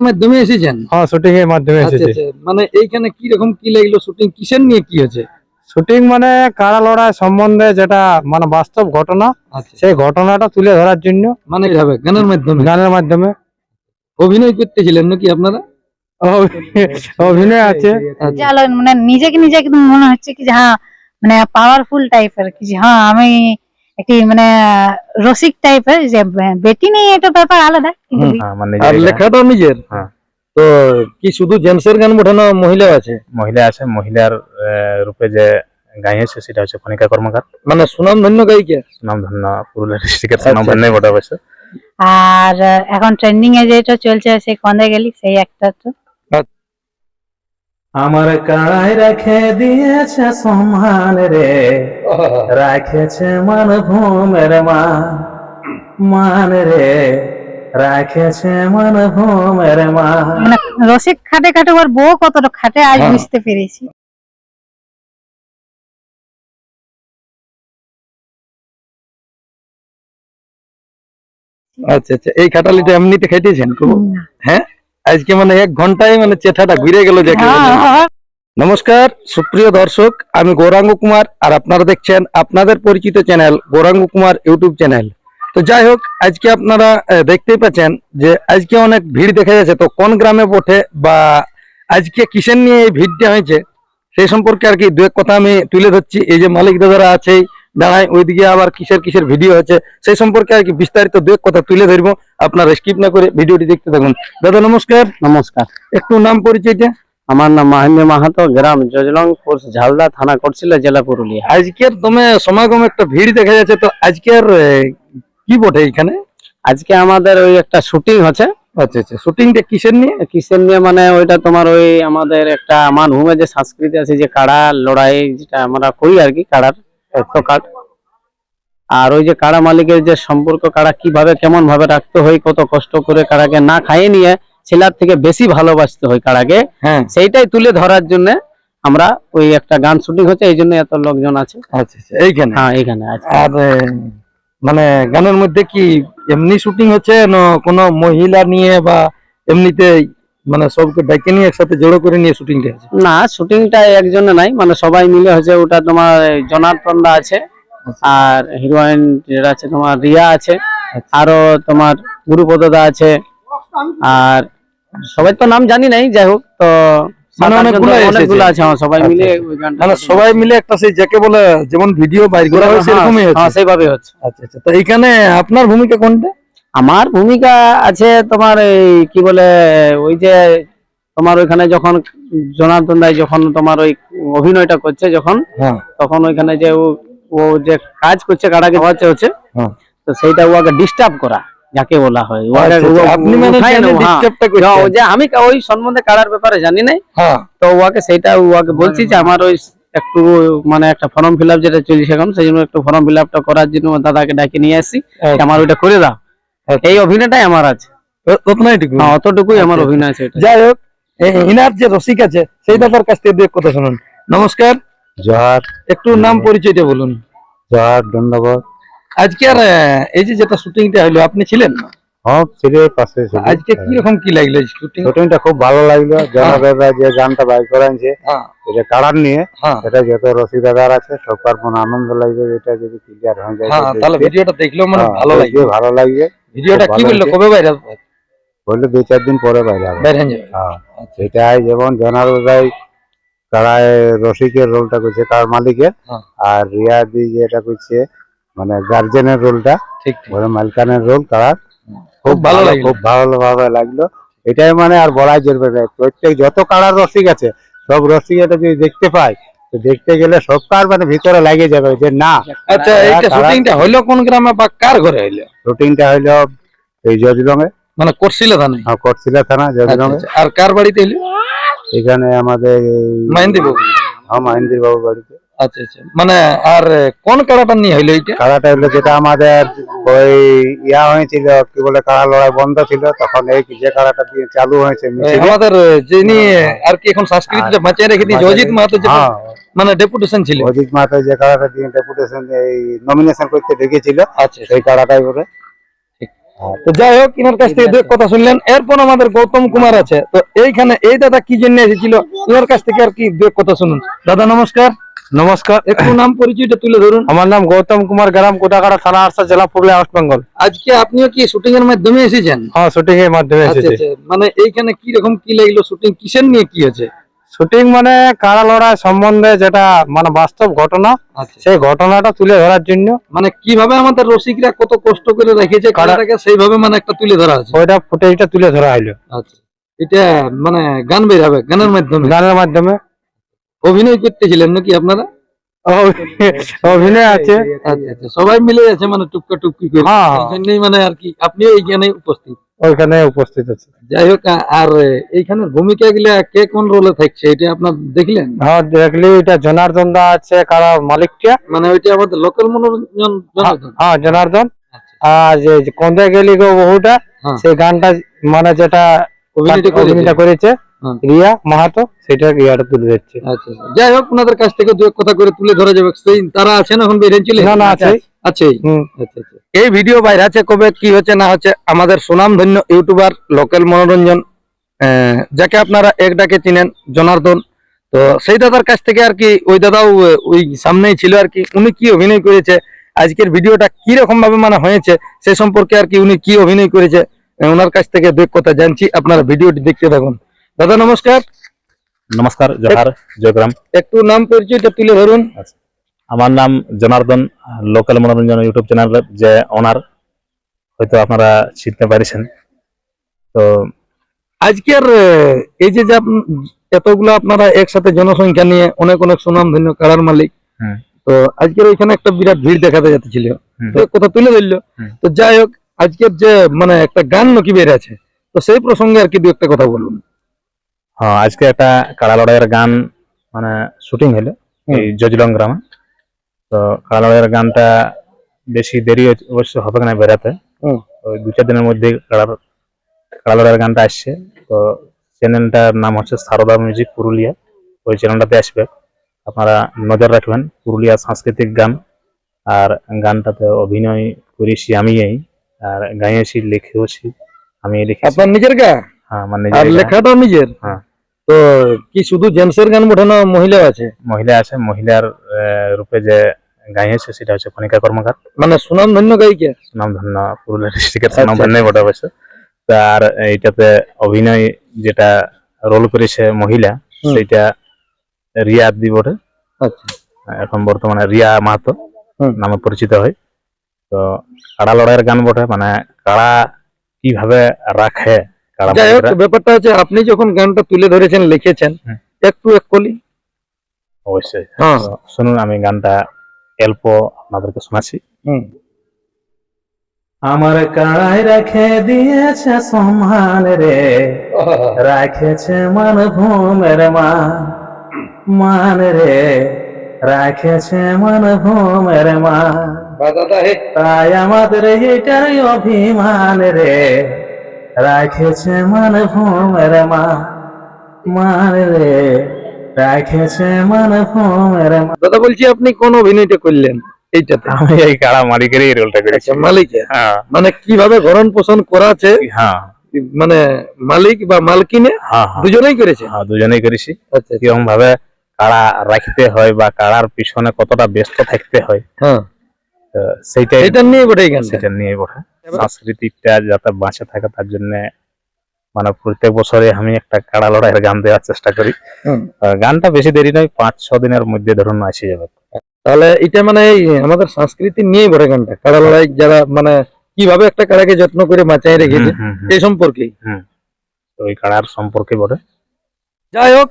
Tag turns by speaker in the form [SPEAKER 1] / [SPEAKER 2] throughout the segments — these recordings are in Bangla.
[SPEAKER 1] মাধ্যমে এসেছেন?
[SPEAKER 2] হ্যাঁ শুটিং এর মাধ্যমে
[SPEAKER 1] আচ্ছা
[SPEAKER 2] এসেছে।
[SPEAKER 1] আচ্ছা। মানে এইখানে কি রকম কি লাগল? শুটিং কিসের নিয়ে কি হয়েছে?
[SPEAKER 2] শুটিং মানে কারা লড়াই সম্বন্ধে যেটা মানে বাস্তব ঘটনা
[SPEAKER 1] আচ্ছা।
[SPEAKER 2] সেই ঘটনাটা তুলে ধরার জন্য
[SPEAKER 1] মানে এইভাবে গানের মাধ্যমে?
[SPEAKER 2] গানের মাধ্যমে।
[SPEAKER 1] অভিনয় করতেছিলেন নাকি আপনারা?
[SPEAKER 2] অভিনয় আছে।
[SPEAKER 3] মানে নিজেকে নিজে একদম মনে হচ্ছে কি যে হ্যাঁ মানে পাওয়ারফুল টাইপের কি হ্যাঁ আমি একটি মানে রসিক টাইপের যে বেটি নেই এটা ব্যাপার আলাদা
[SPEAKER 4] মানে
[SPEAKER 1] আর লেখাটাও নিজের।
[SPEAKER 4] হ্যাঁ।
[SPEAKER 1] তো কি শুধু জেন্টসের গান ওঠানো মহিলা আছে?
[SPEAKER 4] মহিলা আছে মহিলার আহ, রূপে যে গাইছে সেটা হচ্ছে কণিকা কর্মকার।
[SPEAKER 1] মানে সুনাম ধন্য গায়িকা?
[SPEAKER 4] সুনাম ধন্য পুরুলিয়া ডিস্ট্রিক্টের সুনাম ধন্য বটে অবশ্য।
[SPEAKER 3] আর এখন ট্রেন্ডিং এ যেটা চলছে সেই কন্দে গেলি সেই একটা তো।
[SPEAKER 4] আমার কাড়াই রেখে দিয়েছে সম্মান রে। রাখেছে মান ভূমের মা মান রে রাখেছে মান ভূমের মা
[SPEAKER 3] মানে রসিক খাটে খাটে ওর বউ কতটা খাটে আজ
[SPEAKER 1] হ্যাঁ।
[SPEAKER 3] বুঝতে পেরেছি।
[SPEAKER 1] আচ্ছা আচ্ছা এই খাটালিটা এমনিতে খাইতেছেন খুব? হ্যাঁ? আজকে মানে এক ঘন্টায় মানে চেঠাটা ঘুরে গেল যাকে।
[SPEAKER 3] হ্যাঁ, হ্যাঁ।
[SPEAKER 1] নমস্কার সুপ্রিয় দর্শক আমি গৌরাঙ্গ কুমার আর আপনারা দেখছেন আপনাদের পরিচিত channel Gouranga Kumar YouTube channel তো যাই হোক আজকে আপনারা দেখতেই পাচ্ছেন যে আজকে অনেক ভিড় দেখা যাচ্ছে তো কোন গ্রামে বটে বা আজকে কিসের নিয়ে এই ভিড়টা হয়েছে সেই সম্পর্কে আর কি দু এক কথা আমি তুলে ধরছি এই যে মালিক দাদারা আছেই দাঁড়ায় ওইদিকে আবার কিসের কিসের ভিডিও হচ্ছে সেই সম্পর্কে আর কি বিস্তারিত দু এক কথা তুলে ধরবো আপনারা স্কিপ না করে ভিডিওটি দেখতে থাকুন। দাদা নমস্কার।
[SPEAKER 2] নমস্কার।
[SPEAKER 1] একটু নাম পরিচয়টা?
[SPEAKER 2] আমার নাম মাহিন্দ্র মাহাতো গ্রাম জজলং পোস্ট ঝালদা থানা করছিল জেলা পুরুলিয়া।
[SPEAKER 1] আজকের তুমি সমাগম একটা ভিড় দেখা যাচ্ছে তো আজকের কি বটে এখানে?
[SPEAKER 2] আজকে আমাদের ওই একটা শুটিং হচ্ছে।
[SPEAKER 1] আচ্ছা আচ্ছা শুটিংটা কিসের নিয়ে?
[SPEAKER 2] কিসের নিয়ে মানে ওইটা তোমার ওই আমাদের একটা মানভূমে যে সংস্কৃতি আছে যে কাড়া লড়াই যেটা আমরা করি আর কি কাড়ার। আর ওই যে কাড়া মালিকের যে সম্পর্ক কাড়া কীভাবে কেমন ভাবে রাখতে হয় কত কষ্ট করে কাড়াকে না খাইয়ে নিয়ে ছেলার থেকে বেশি ভালোবাসতে হয় কাড়াকে
[SPEAKER 1] হ্যাঁ।
[SPEAKER 2] সেইটাই তুলে ধরার জন্য আমরা ওই একটা গান শুটিং হচ্ছে এই জন্য এত লোকজন আছে।
[SPEAKER 1] আচ্ছা আচ্ছা এইখানে?
[SPEAKER 2] হ্যাঁ এইখানে আছে।
[SPEAKER 1] আর মানে গানের মধ্যে কি এমনি শুটিং হচ্ছে না কোনো মহিলা নিয়ে বা এমনিতে মানে সবকে ডাকে নিয়ে একসাথে জড়ো করে নিয়ে শুটিংটা হচ্ছে
[SPEAKER 2] না শুটিংটা একজনে নাই মানে সবাই মিলে হচ্ছে ওটা তোমার জনার্দন দা আছে আর হিরোইন যেটা আছে তোমার রিয়া আছে আরও তোমার গুরুপদ দা আছে আর সবাই তো নাম জানি নাই যাই হোক তো
[SPEAKER 1] মানে
[SPEAKER 2] আছে হ্যাঁ, সবাই
[SPEAKER 1] আচ্ছা,
[SPEAKER 2] মিলে
[SPEAKER 1] আচ্ছা। মানে সবাই মিলে একটা সেই যাকে বলে যেমন ভিডিও বাইর করা হয়
[SPEAKER 2] হ্যাঁ,
[SPEAKER 1] সেরকমই
[SPEAKER 2] হ্যাঁ,
[SPEAKER 1] হচ্ছে।
[SPEAKER 2] সেইভাবে হচ্ছে।
[SPEAKER 1] আচ্ছা আচ্ছা। তো এখানে আপনার ভূমিকা কোনটা?
[SPEAKER 2] আমার ভূমিকা আছে তোমার এই কি বলে ওই যে তোমার ওইখানে যখন জনার্দন দাই যখন তোমার ওই অভিনয়টা করছে যখন
[SPEAKER 1] হ্যাঁ।
[SPEAKER 2] তখন ওইখানে যে ও যে কাজ করছে কাটাকে হচ্ছে হচ্ছে
[SPEAKER 1] হ্যাঁ।
[SPEAKER 2] তো সেইটা ওকে ডিস্টার্ব করা যাকে বলা হয়।
[SPEAKER 1] আচ্ছা, আচ্ছা, মানে
[SPEAKER 2] আমি ওই সম্বন্ধে কারার ব্যাপারে জানি নাই।
[SPEAKER 1] হ্যাঁ।
[SPEAKER 2] তো ওকে সেইটা ওকে বলছি যে আমার ওই একটু মানে একটা ফর্ম ফিল আপ যেটা চলছে এখন সেই জন্য একটু ফর্ম ফিল আপটা করার জন্য দাদাকে ডাকে নিয়ে আসছি আমার ওইটা করে দাও।
[SPEAKER 1] আচ্ছা।
[SPEAKER 2] এই অভিনয়টাই আমার আছে। হ্যাঁ অতটুকুই আমার
[SPEAKER 1] আচ্ছা,
[SPEAKER 2] অভিনয় আছে
[SPEAKER 1] যাই হোক ইনার যে রসিক আছে সেই দাদার কাছ থেকে কথা শুনুন। নমস্কার।
[SPEAKER 4] জহার।
[SPEAKER 1] একটু নাম পরিচয়টা বলুন।
[SPEAKER 4] জহার
[SPEAKER 1] আজকে আর এই যে যেটা শুটিংটা হলো আপনি ছিলেন? না?
[SPEAKER 4] হ্যাঁ ছিল পাশে ছিল
[SPEAKER 1] আজকে কি রকম কি লাগল শুটিং?
[SPEAKER 4] শুটিংটা খুব ভালো লাগল। জনা যে গানটা বাই করেছে
[SPEAKER 1] হ্যাঁ।
[SPEAKER 4] এটা কাড়ার নিয়ে
[SPEAKER 1] হ্যাঁ।
[SPEAKER 4] এটা যত রসিদাদার আছে সবার মনে আনন্দ লাগবে এটা যদি ক্লিয়ার হয়ে যায়
[SPEAKER 1] হ্যাঁ তাহলে ভিডিওটা দেখলেও মানে
[SPEAKER 4] হ্যাঁ,
[SPEAKER 1] ভালো লাগবে।
[SPEAKER 4] ভালো লাগবে।
[SPEAKER 1] ভিডিওটা কি বলল। কবে বাইরে
[SPEAKER 4] বললে দুই চার দিন পরে বাইরে
[SPEAKER 1] বাইরে
[SPEAKER 4] হ্যাঁ সেটাই যেমন রসিকের রোলটা করছে কার মালিকের
[SPEAKER 1] হ্যাঁ।
[SPEAKER 4] আর রিয়া দি যেটা করছে মানে গার্জেনের রোলটা
[SPEAKER 1] ঠিক ঠিক।
[SPEAKER 4] মালিকানের রোল কাড়ার
[SPEAKER 1] খুব ভালো
[SPEAKER 4] খুব ভালো ভাবে লাগল। এটাই মানে আর বলাই চলবে না। প্রত্যেক যত কাড়ার রসিক আছে সব রসিক এটা যদি দেখতে পায় দেখতে গেলে সব কার মানে ভিতরে লাগে যাবে? যে না
[SPEAKER 1] আচ্ছা এইটা শুটিংটা হইল কোন গ্রামে বা কার ঘরে হইল?
[SPEAKER 4] শুটিংটা হইল এই জজরঙে
[SPEAKER 1] মানে করছিল হ্যাঁ
[SPEAKER 4] করছিলা থানা জজরঙে।
[SPEAKER 1] আর কার বাড়িতে হইল?
[SPEAKER 4] এখানে আমাদের
[SPEAKER 1] মাইন্দি বাবু
[SPEAKER 4] হ্যাঁ মাইন্দি বাবু বাড়িতে।
[SPEAKER 1] আচ্ছা আচ্ছা। মানে আর কোন কারাটা নিয়ে হইল
[SPEAKER 4] হলো যেটা আমাদের ওই ইয়া হয়েছিল কি বলে কাড়া লড়াই বন্ধ ছিল তখন এই যে খেলাটা দিয়ে চালু হয়েছে
[SPEAKER 1] এই আমাদের যিনি আর কি এখন সংস্কৃতিটা বাঁচিয়ে রেখে দিয়েছে অজিত মাহাতো যে
[SPEAKER 4] হ্যাঁ।
[SPEAKER 1] মানে ডেপুটেশন ছিল।
[SPEAKER 4] অজিত মাহাতো যে দিয়ে ডেপুটেশন এই নমিনেশন করতে
[SPEAKER 1] আচ্ছা
[SPEAKER 4] সেই বলে
[SPEAKER 1] তো যাই হোক ইনার কাছ থেকে কথা শুনলেন এরপর আমাদের গৌতম কুমার আছে। তো এইখানে এই দাদা কি জন্য এসেছিল? ইনার কাছ থেকে আর কি কথা শুনুন। দাদা নমস্কার।
[SPEAKER 2] নমস্কার।
[SPEAKER 1] একটু নাম পরিচয়টা তুলে ধরুন।
[SPEAKER 2] আমার নাম গৌতম কুমার গ্রাম কোটাকাড়া থানা আরসা জেলা পুরুলিয়া ওয়েস্ট বেঙ্গল
[SPEAKER 1] আজকে আপনিও কি শুটিং এর মাধ্যমে এসেছেন?
[SPEAKER 2] হ্যাঁ শুটিং এর মাধ্যমে
[SPEAKER 1] আচ্ছা
[SPEAKER 2] এসেছি।
[SPEAKER 1] আচ্ছা মানে এইখানে কি রকম কি লাগল? শুটিং কিসের নিয়ে কি হয়েছে
[SPEAKER 2] শুটিং মানে কারা লড়াই সম্বন্ধে যেটা মানে বাস্তব ঘটনা
[SPEAKER 1] আচ্ছা।
[SPEAKER 2] সেই ঘটনাটা তুলে ধরার জন্য।
[SPEAKER 1] মানে কীভাবে আমাদের রসিকরা কত কষ্ট করে রেখেছে কারাটাকে সেইভাবে মানে একটা তুলে ধরা আছে।
[SPEAKER 2] ওইটা ফুটেজটা তুলে ধরা হইল।
[SPEAKER 1] আচ্ছা এটা মানে গান বের হবে গানের মাধ্যমে।
[SPEAKER 2] গানের মাধ্যমে।
[SPEAKER 1] অভিনয় করতেছিলেন নাকি আপনারা?
[SPEAKER 2] অভিনয় আছে।
[SPEAKER 1] আচ্ছা আচ্ছা সবাই মিলে আছে মানে করে।
[SPEAKER 2] হ্যাঁ।
[SPEAKER 1] এই জন্যই মানে আর কি আপনিও এইখানে উপস্থিত।
[SPEAKER 2] ওইখানে উপস্থিত আছে।
[SPEAKER 1] যাই হোক আর ভূমিকা গুলা কে কোন রোলে থাকছে এটা আপনার দেখলেন?
[SPEAKER 2] হ্যাঁ দেখলি এটা জনার্দন দা আছে কারা মালিকটা?
[SPEAKER 1] মানে ওইটা আমাদের লোকাল মনোরঞ্জন
[SPEAKER 2] হ্যাঁ জনার্দন?
[SPEAKER 1] আচ্ছা,
[SPEAKER 2] আর যে কন্দে গেলি গো বহুটা
[SPEAKER 1] হ্যাঁ।
[SPEAKER 2] সেই গানটা মানে যেটা
[SPEAKER 1] অভিনয়টা করেছে।
[SPEAKER 2] রিয়া মাহাতো সেটা রিয়াটা তুলে দিচ্ছে।
[SPEAKER 1] আচ্ছা আচ্ছা। যাই হোক ওনাদের কাছ থেকে দু এক কথা করে তুলে ধরা যাবে। সেই তারা আছেন এখন বেরিয়ে চলে
[SPEAKER 2] না না আছে
[SPEAKER 1] আছে আচ্ছা আচ্ছা। এই ভিডিও বাইরে আছে কবে কি হচ্ছে না হচ্ছে আমাদের সুনামধন্য ইউটিউবার লোকাল মনোরঞ্জন যাকে আপনারা এক ডাকে চিনেন জনার্দন। তো সেই দাদার কাছ থেকে আর কি ওই দাদাও ওই সামনেই ছিল আর কি। উনি কি অভিনয় করেছে আজকের ভিডিওটা কি রকম ভাবে মানে হয়েছে সে সম্পর্কে আর কি উনি কি অভিনয় করেছে ওনার কাছ থেকে দু কথা জানছি। আপনারা ভিডিওটি দেখতে থাকুন। দাদা নমস্কার।
[SPEAKER 5] নমস্কার জোহার জয়গ্রাম।
[SPEAKER 1] একটু নাম পরিচয়টা তুলে ধরুন।
[SPEAKER 5] আমার নাম জনার্দন লোকাল মনোরঞ্জন ইউটিউব চ্যানেলের যে ওনার হয়তো আপনারা চিনতে পারিছেন। তো
[SPEAKER 1] আজকের এই যে এতগুলো আপনারা একসাথে জনসংখ্যা নিয়ে অনেক অনেক সুনাম ধন্য কারার মালিক তো আজকের ওইখানে একটা বিরাট ভিড় দেখাতে যাচ্ছিল। তো কথা তুলে ধরলো। তো যাই হোক আজকের যে মানে একটা গান নাকি বের আছে তো সেই প্রসঙ্গে আর কি দু একটা কথা বলুন।
[SPEAKER 5] হ্যাঁ আজকে একটা কাড়া লড়াইয়ের গান মানে শুটিং হলো এই জজলং গ্রামে। তো কাড়া লড়াইয়ের গানটা বেশি দেরি অবশ্য হবে না। ওই দু চার দিনের মধ্যে কাড়ার কাড়া লড়াইয়ের গানটা আসছে। তো চ্যানেলটার নাম হচ্ছে সারদা মিউজিক পুরুলিয়া। ওই চ্যানেলটাতে আসবে। আপনারা নজর রাখবেন পুরুলিয়া সাংস্কৃতিক গান আর গানটাতে অভিনয় করেছি আমিই আর গাইয়েছি লিখেওছি আমি লিখেছি।
[SPEAKER 1] আপনার নিজের গা
[SPEAKER 5] হ্যাঁ আমার নিজের গান।
[SPEAKER 1] লেখাটাও নিজের?
[SPEAKER 5] হ্যাঁ।
[SPEAKER 1] তো কি শুধু জেন্টসের গান ওঠে না মহিলা আছে?
[SPEAKER 5] মহিলা আছে মহিলার রূপে যে গাইছে সেটা হচ্ছে কণিকা কর্মকার।
[SPEAKER 1] মানে সুনাম ধন্য গায়িকা?
[SPEAKER 5] সুনাম ধন্য পুরুলিয়া ডিস্ট্রিক্টের
[SPEAKER 1] আচ্ছা,
[SPEAKER 5] সুনাম ধন্য বটে অবশ্য। তার এইটাতে অভিনয় যেটা রোল করেছে মহিলা সেটা রিয়া দি বটে।
[SPEAKER 1] আচ্ছা।
[SPEAKER 5] এখন বর্তমানে রিয়া মাহাতো। নামে পরিচিত হয়। তো কাড়া লড়াইয়ের গান বটে মানে কাড়া কীভাবে রাখে
[SPEAKER 1] যাই হোক ব্যাপারটা হচ্ছে আপনি যখন গানটা তুলে ধরেছেন লিখেছেন
[SPEAKER 5] হুম।
[SPEAKER 1] একটু এক কলি।
[SPEAKER 5] অবশ্যই।
[SPEAKER 1] হ্যাঁ।
[SPEAKER 5] শুনুন আমি গানটা অল্প আপনাদেরকে শোনাচ্ছি। আমার কাড়াই রেখে দিয়েছে সম্মান রে। রাখেছে মান ভূমের মা মান রে রাখেছে মান ভূমের মা তাই আমাদের এটার অভিমান রে। রাখেছে মান ভূমের মা মান রে। রাখেছে মান ভূমের মা।
[SPEAKER 1] দাদা বলছি আপনি কোন অভিনয়টা করলেন এইটাতে?
[SPEAKER 5] আমি এই কাড়া রোলটা করেছি।
[SPEAKER 1] আচ্ছা মালিকে
[SPEAKER 5] হ্যাঁ।
[SPEAKER 1] মানে কীভাবে ভরণ পোষণ করা
[SPEAKER 5] হ্যাঁ।
[SPEAKER 1] মানে মালিক বা মালকিনে
[SPEAKER 5] হ্যাঁ হ্যাঁ।
[SPEAKER 1] দুজনেই করেছে?
[SPEAKER 5] হ্যাঁ, দুজনেই করেছি।
[SPEAKER 1] আচ্ছা আচ্ছা।
[SPEAKER 5] কীরকম ভাবে কাড়া রাখতে হয় বা কাড়ার পিছনে কতটা ব্যস্ত থাকতে হয়।
[SPEAKER 1] হ্যাঁ।
[SPEAKER 5] সেইটাই
[SPEAKER 1] এটা নিয়ে বটে
[SPEAKER 5] সেটা নিয়ে বটে সাংস্কৃতিকটা যাতে বাঁচে থাকে তার জন্য মানে প্রত্যেক বছরে আমি একটা কাড়া লড়াইয়ের গান দেওয়ার চেষ্টা করি। গানটা বেশি দেরি নয় পাঁচ ছ দিনের মধ্যে ধরুন আসে যাবে।
[SPEAKER 1] তাহলে এটা মানে আমাদের সংস্কৃতি নিয়েই বটে গানটা কাড়া লড়াই যারা মানে কীভাবে একটা কাড়াকে যত্ন করে বাঁচাই রেখেছে। এই সম্পর্কেই।
[SPEAKER 5] তো ওই কাড়ার সম্পর্কে বটে
[SPEAKER 1] যাই হোক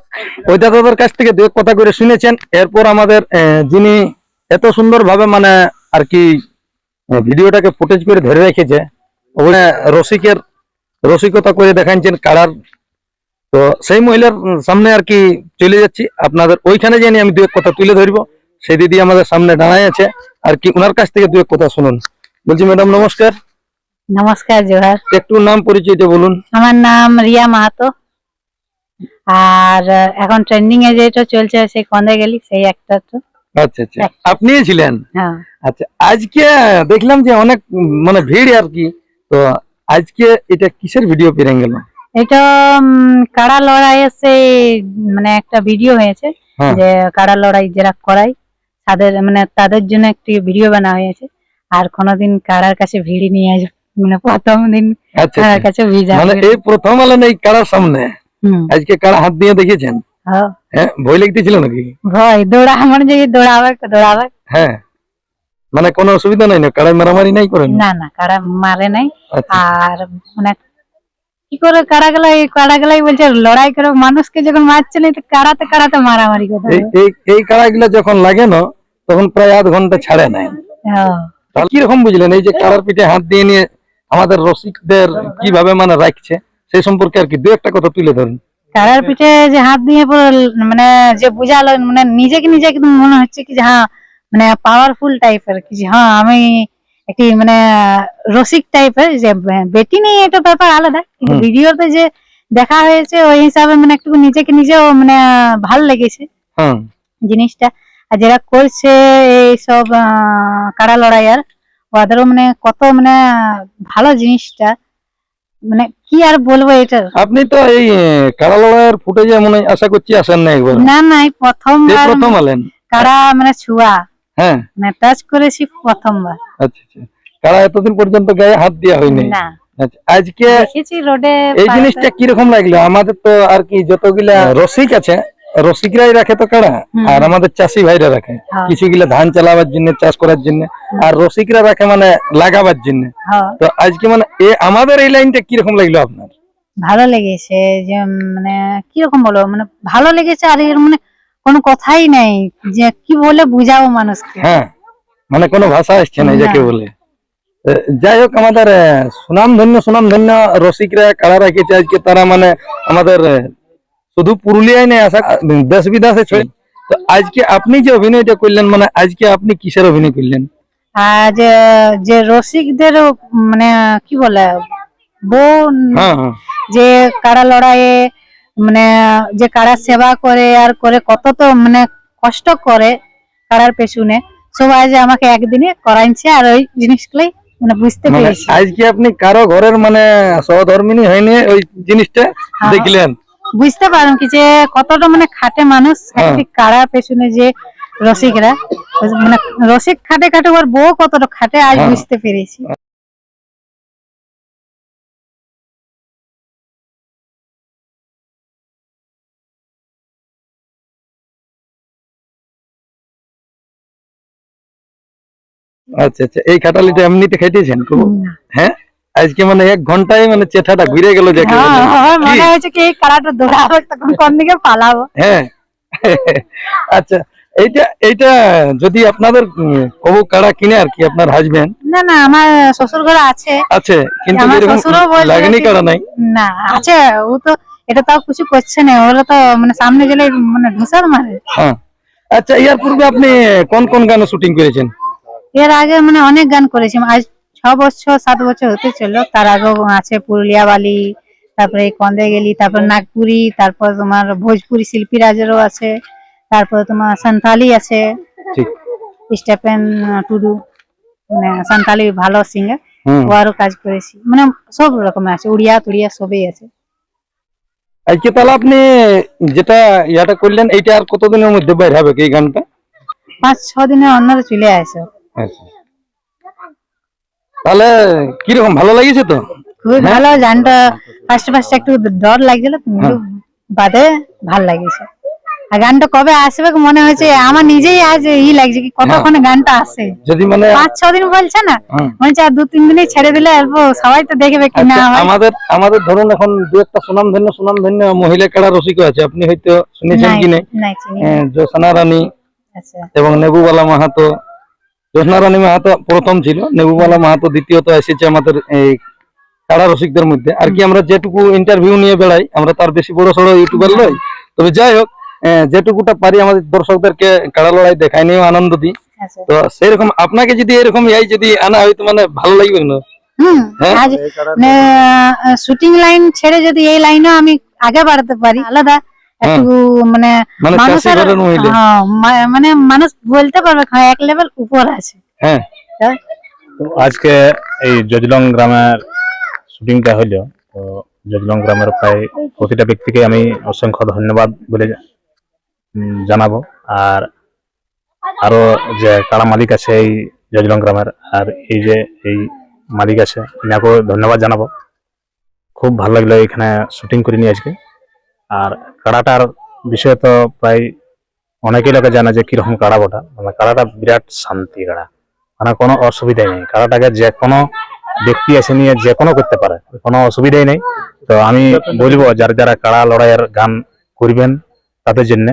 [SPEAKER 1] ওই দাদাদের কাছ থেকে দু এক কথা করে শুনেছেন। এরপর আমাদের যিনি এত সুন্দর ভাবে মানে আর কি ভিডিওটাকে ফুটেজ করে ধরে রেখেছে। ওখানে রসিকের রসিকতা করে দেখাচ্ছেন কাড়ার তো সেই মহিলার সামনে আর কি চলে যাচ্ছি। আপনাদের ওইখানে জানি আমি দু এক কথা তুলে ধরবো। সেই দিদি আমাদের সামনে দাঁড়ায় আছে। আর কি ওনার কাছ থেকে দু এক কথা শুনুন। বলছি ম্যাডাম নমস্কার।
[SPEAKER 3] নমস্কার জোহার।
[SPEAKER 1] একটু নাম পরিচয়টা বলুন।
[SPEAKER 3] আমার নাম রিয়া মাহাতো। আর এখন ট্রেন্ডিং এ যেটা চলছে সেই কন্দে গেলি? সেই একটা তো।
[SPEAKER 1] আচ্ছা আচ্ছা। আপনিই ছিলেন?
[SPEAKER 3] হ্যাঁ।
[SPEAKER 1] আচ্ছা আজকে দেখলাম যে অনেক মানে ভিড় আর কি তো আজকে এটা কিসের ভিডিও পেরে গেল?
[SPEAKER 3] এটা কাড়া লড়াইয়ের সেই মানে একটা ভিডিও হয়েছে
[SPEAKER 1] হ্যাঁ।
[SPEAKER 3] যে কাড়া লড়াই যারা করাই তাদের মানে তাদের জন্য একটি ভিডিও বানা হয়েছে আর কোনোদিন কারার কাছে ভিড় নিয়ে আসবে মানে প্রথম দিন
[SPEAKER 1] আচ্ছা
[SPEAKER 3] কাড়ার
[SPEAKER 1] আচ্ছা।
[SPEAKER 3] কাছে ভিড়
[SPEAKER 1] মানে এই প্রথম আলেন এই কারার সামনে? আজকে কারা হাত দিয়ে দেখেছেন
[SPEAKER 3] হ্যাঁ,
[SPEAKER 1] হ্যাঁ ভয় লাগতেছিল নাকি?
[SPEAKER 3] ভয় দৌড়া আমার যে দৌড়াবে দৌড়াবে।
[SPEAKER 1] হ্যাঁ। মানে কোনো অসুবিধা নাই না? কারায় মারামারি নাই করেন?
[SPEAKER 3] না না কাড়া মারে নাই।
[SPEAKER 1] আচ্ছা।
[SPEAKER 3] আর মানে কি করে কাড়া গুলো এই কাড়া গুলাই বলছে লড়াই করে মানুষকে যখন মারছে না তো কাড়াতে কাড়াতে মারামারি করতে
[SPEAKER 1] এই এই এই কাড়াগুলা যখন লাগে না তখন প্রায় আধ ঘণ্টা ছাড়ে নাই।
[SPEAKER 3] হ্যাঁ।
[SPEAKER 1] তাহলে কীরকম বুঝলেন? এই যে কারার পিঠে হাত দিয়ে নিয়ে আমাদের রসিকদের কীভাবে মানে রাখছে সেই সম্পর্কে আর কি দু একটা কথা তুলে ধরুন।
[SPEAKER 3] কাড়ার পিঠে যে হাত দিয়ে মানে যে বুঝালো মানে নিজেকে নিজে একদম মনে হচ্ছে কি যে হ্যাঁ মানে পাওয়ারফুল টাইপের কি হ্যাঁ আমি একটি মানে রসিক টাইপের যে বেটি নেই এটা ব্যাপার আলাদা। কিন্তু ভিডিওতে যে দেখা হয়েছে ওই হিসাবে মানে একটু নিজেকে নিজেও মানে ভালো লেগেছে। জিনিসটা। আর যারা করছে এইসব কাড়া লড়াই আর ওদেরও মানে কত মানে ভালো জিনিসটা। মানে কি আর বলব এটা
[SPEAKER 1] আপনি তো এই কাড়া লড়াইয়ের ফুটেজে মনে আশা করছি আসেন না একবার।
[SPEAKER 3] না না এই
[SPEAKER 1] প্রথম আলেন।
[SPEAKER 3] কারা মানে ছুয়া।
[SPEAKER 1] হ্যাঁ।
[SPEAKER 3] মানে টাচ করেছি প্রথমবার।
[SPEAKER 1] আচ্ছা আচ্ছা। কারা এতদিন পর্যন্ত গায়ে হাত দেওয়া হয়নি?
[SPEAKER 3] না।
[SPEAKER 1] আচ্ছা আজকে
[SPEAKER 3] দেখেছি রোডে
[SPEAKER 1] এই জিনিসটা কীরকম লাগল? আমাদের তো আর কি যতগুলা রসিক আছে রসিকরাই রাখে তো
[SPEAKER 3] হুম।
[SPEAKER 1] আর আমাদের চাষি ভাইরা রাখে।
[SPEAKER 3] হ্যাঁ।
[SPEAKER 1] কিছু গুলা ধান চালাবার জন্য চাষ করার জন্য আর রসিকরা রাখে মানে লাগাবার জন্য।
[SPEAKER 3] হ্যাঁ,
[SPEAKER 1] তো আজকে মানে এ আমাদের এই লাইনটা কীরকম লাগল আপনার?
[SPEAKER 3] ভালো লেগেছে যে মানে কীরকম বলব? মানে ভালো লেগেছে আর এর মানে কোনো কথাই নাই যে কি বলে বুঝাবো মানুষকে।
[SPEAKER 1] হ্যাঁ মানে কোনো ভাষা আসছে না যাকে বলে। যাই হোক আমাদের সুনাম ধন্য সুনাম ধন্য রসিকরা কারা রেখেছে আজকে তারা মানে আমাদের শুধু পুরুলিয়ায় নেই আসা দেশ বিদেশে তো আজকে আপনি যে অভিনয়টা করলেন মানে আজকে আপনি কিসের অভিনয় করলেন?
[SPEAKER 3] আর যে রসিকদের মানে কি বলে বউ
[SPEAKER 1] হ্যাঁ হ্যাঁ।
[SPEAKER 3] যে কারা লড়াইয়ে মানে যে কারা সেবা করে আর করে কত তো মানে কষ্ট করে কারার পেছনে সবাই যে আমাকে একদিনে করাইছে আর ওই জিনিসগুলাই মানে বুঝতে
[SPEAKER 1] মানে
[SPEAKER 3] পেরেছি
[SPEAKER 1] আজকে আপনি কারও ঘরের মানে সহধর্মিনী হয়নি ওই জিনিসটা
[SPEAKER 3] হ্যাঁ।
[SPEAKER 1] দেখলেন
[SPEAKER 3] বুঝতে পারেন কি যে কতটা মানে খাটে মানুষ
[SPEAKER 1] হ্যাঁ।
[SPEAKER 3] একটি কারার পেছনে যে রসিকরা মানে রসিক খাটে খাটে ওর বউ কতটা খাটে আজ
[SPEAKER 1] হ্যাঁ।
[SPEAKER 3] বুঝতে পেরেছি
[SPEAKER 1] আচ্ছা আচ্ছা। এই খাটালিটা এমনিতে খুব হ্যাঁ? আজকে মানে এক ঘন্টায় মানে চেঠাটা ঘুরে গেল যাকে
[SPEAKER 3] হ্যাঁ? মনে। হয়েছে কি এই কারাটা দৌড়াবো তখন কোন দিকে পালাবো?
[SPEAKER 1] হ্যাঁ। আচ্ছা এইটা এইটা যদি আপনাদের কবু কাড়া কিনে আর কি আপনার হাজবেন্ড
[SPEAKER 3] না না আমার শ্বশুর ঘরে আছে।
[SPEAKER 1] আছে কিন্তু
[SPEAKER 3] আমার
[SPEAKER 1] এরকম
[SPEAKER 3] শ্বশুরও বলছে
[SPEAKER 1] লাগনি কাড়া নাই?
[SPEAKER 3] না আছে ও তো এটা তাও কিছু করছে না ওরা তো মানে সামনে গেলে মানে ঢুসার মারে।
[SPEAKER 1] হ্যাঁ। আচ্ছা ইয়ার পূর্বে আপনি কোন কোন গানে শুটিং করেছেন?
[SPEAKER 3] এর আগে মানে অনেক গান করেছি। আজ ছ বছর সাত বছর হতে চলল। তার আগেও আছে পুরুলিয়া বালি তারপরে কন্দে গেলি তারপর নাগপুরি তারপর তোমার ভোজপুরি শিল্পী রাজেরও আছে তারপর তোমার সান্তালি আছে। স্টেপেন টুডু মানে সান্তালি ভালো সিঙ্গার
[SPEAKER 1] হুম।
[SPEAKER 3] ওয়ারও কাজ করেছি। মানে সব রকমের আছে। উড়িয়া তুড়িয়া সবই আছে।
[SPEAKER 1] আজকে তাহলে আপনি যেটা ইয়াটা করলেন এইটা আর কতদিনের মধ্যে বাইর হবে এই গানটা?
[SPEAKER 3] পাঁচ ছ দিনের অন্যরা চলে আসে।
[SPEAKER 1] আচ্ছা। তাহলে কীরকম ভালো লাগিয়েছে তো?
[SPEAKER 3] খুবই ভালো গানটা ফার্স্ট ফার্স্ট একটু ডর লাগছিল কিন্তু বাদে ভালো লাগিয়েছে আর গানটা কবে আসবে মনে হয়েছে আমার নিজেই আজ ই লাগছে কি কতক্ষণে গানটা আসে।
[SPEAKER 1] যদি মানে
[SPEAKER 3] পাঁচ ছ দিন বলছে না। মনে হচ্ছে আর দু তিন দিনে ছেড়ে দিলে অল্প সবাই তো দেখবে কি না
[SPEAKER 1] আচ্ছা, আমাদের আমাদের ধরুন এখন দু একটা সুনাম ধন্য সুনাম ধন্য মহিলা কাড়া রসিক আছে আপনি হয়তো শুনেছেন কি
[SPEAKER 3] না।
[SPEAKER 1] জ্যোৎস্না রানী
[SPEAKER 3] আচ্ছা।
[SPEAKER 1] এবং নেবুবালা মাহাতো। জ্যোৎস্না রানী মাহাতো প্রথম ছিল নেবুবালা মাহাতো দ্বিতীয়ত এসেছে আমাদের এই কাড়া রসিকদের মধ্যে। আর কি আমরা যেটুকু ইন্টারভিউ নিয়ে বেড়াই আমরা তার বেশি বড় সড়ো ইউটিউবার নই। তবে যাই হোক যেটুকুটা পারি আমাদের দর্শকদেরকে কাড়া লড়াই দেখাই নিয়েও আনন্দ দিই।
[SPEAKER 3] আচ্ছা
[SPEAKER 1] তো সেরকম আপনাকে যদি এরকম ইয়াই যদি আনা হয়তো মানে ভালো লাগবে না। হ্যাঁ?
[SPEAKER 3] শুটিং লাইন ছেড়ে যদি এই লাইনে আমি আগে বাড়াতে পারি আলাদা। একটু মানে
[SPEAKER 1] মানে
[SPEAKER 3] মানুষের হ্যাঁ, মানে মানুষ বলতে পারবে হ্যাঁ এক লেভেল উপর আছে।
[SPEAKER 1] হ্যাঁ।
[SPEAKER 5] আজকে এই জজলং গ্রামের শুটিংটা হইল। তো জজলং গ্রামের প্রায় প্রতিটা ব্যক্তিকে আমি অসংখ্য ধন্যবাদ বলে উম, জানাব। আর আরও যে কারা মালিক আছে এই জজলং গ্রামের আর এই যে এই মালিক আছে এনাকেও ধন্যবাদ জানাব। খুব ভালো লাগল এখানে শুটিং করে নিয়ে আজকে। আর কাড়াটার বিষয়ে তো প্রায় অনেকেই লোকে জানে যে কীরকম কাড়া বটা। মানে কাড়াটা বিরাট শান্তি কাড়া। মানে কোনো অসুবিধাই নেই। কাড়াটাকে যে কোনো ব্যক্তি এসে নিয়ে যে কোনো করতে পারে। কোনো অসুবিধাই নেই। তো আমি বলব, যারা যারা কাড়া লড়াইয়ের গান করবেন তাদের জন্য,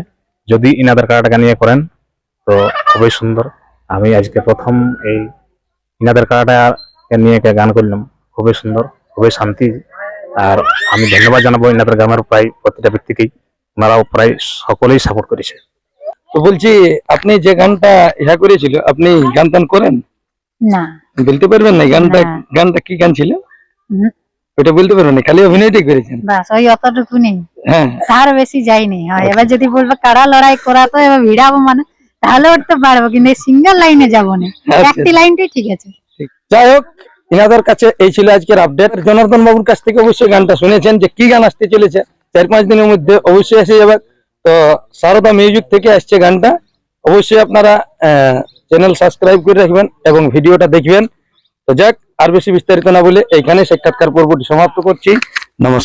[SPEAKER 5] যদি ইনাদের কাড়াটাকে নিয়ে করেন, তো খুবই সুন্দর। আমি আজকে প্রথম এই ইনাদের কাড়াটাকে নিয়ে গান করলাম। খুবই সুন্দর, খুবই শান্তি। আর আমি ধন্যবাদ জানাব ইনাদের গ্রামের প্রায় প্রতিটা ব্যক্তিকেই। ওনারাও প্রায় সকলেই সাপোর্ট করেছে।
[SPEAKER 1] তো বলছি আপনি যে গানটা ইহা করেছিল আপনি গান টান করেন?
[SPEAKER 3] না।
[SPEAKER 1] বলতে পারবেন না গানটা গানটা কি গান ছিল? ওটা বলতে পারবেন না খালি অভিনয়টাই করেছেন।
[SPEAKER 3] বাস ওই অতটুকু নেই।
[SPEAKER 1] হ্যাঁ।
[SPEAKER 3] তার বেশি যাইনি হয় এবার যদি বলব কারা লড়াই করা তো এবার ভিড়াবো মানে তাহলে উঠতে পারব কিন্তু সিঙ্গেল লাইনে যাব না।
[SPEAKER 1] আচ্ছা।
[SPEAKER 3] একটি লাইনটাই ঠিক আছে।
[SPEAKER 1] যাই হোক ইনাদের কাছে এই ছিল আজকের আপডেট জনার্দন বাবুর কাছ থেকে অবশ্যই গানটা শুনেছেন যে কি গান আসতে চলেছে। চার পাঁচ দিনের মধ্যে অবশ্যই এসে যাবে তো সারদা মিউজিক থেকে আসছে গানটা। অবশ্যই আপনারা চ্যানেল সাবস্ক্রাইব করে রাখবেন এবং ভিডিওটা দেখবেন। তো যাক, আর বেশি বিস্তারিত না বলে এইখানে সাক্ষাৎকার পর্বটি সমাপ্ত করছি। নমস্কার।